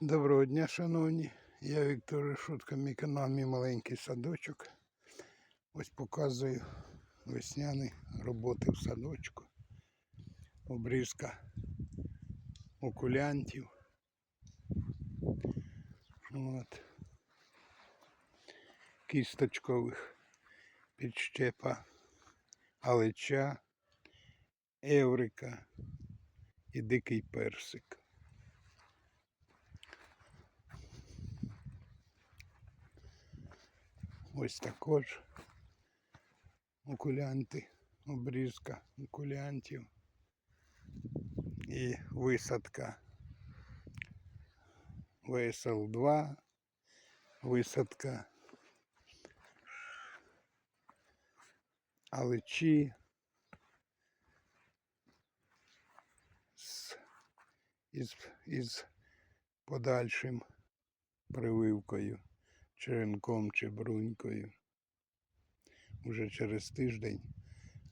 Доброго дня, шановні. Я Віктор Решутка, мій канал, мій маленький садочок. Ось показую весняні роботи в садочку. Обрізка окулянтів. От. Кісточкових підщепа алеча, еврика і дикий персик. Ось також окулянти, обрізка окулянтів і висадка. ВСЛ-2, висадка. Алечі з, із, із подальшим прививкою черенком чи брунькою. Уже через тиждень,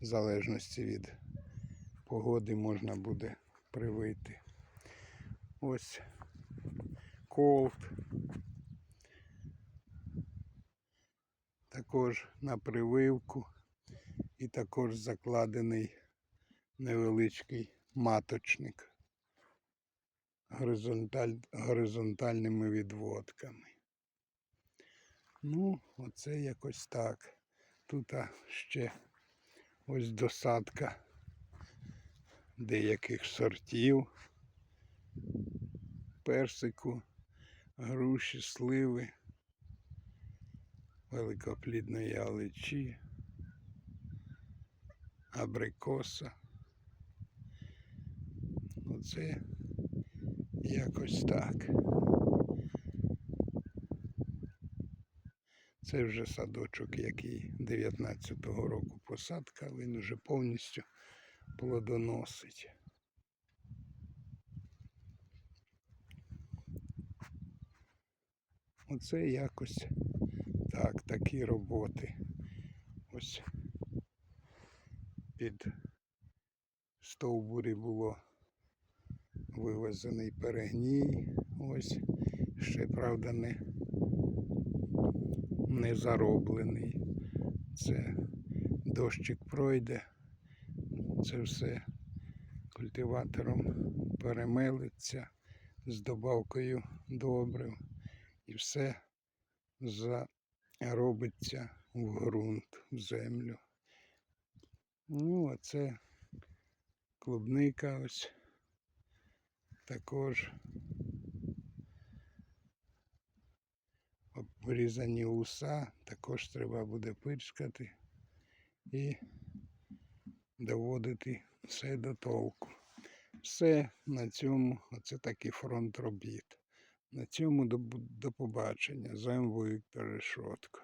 в залежності від погоди, можна буде привити. Ось колт. Також на прививку і також закладений невеличкий маточник горизонталь, горизонтальними відводками. Ну, оце якось так. Тут ще ось досадка деяких сортів, персику, груші, сливи, великоплідної алечі, абрикоса. Оце якось так. Це вже садочок, який 19-го року посадка, він вже повністю плодоносить. Оце якось так, такі роботи. Ось під стовбурі було вивезений перегній. Ось ще, правда, не не зароблений. Це дощик пройде, це все культиватором перемелиться з добавкою добрив і все заробиться в ґрунт, в землю. Ну, а це клубника ось також обрізані уса, також треба буде пирскати і доводити все до толку. Все на цьому, оце такий фронт робіт. На цьому до, до побачення. З вами Віктор Решотко.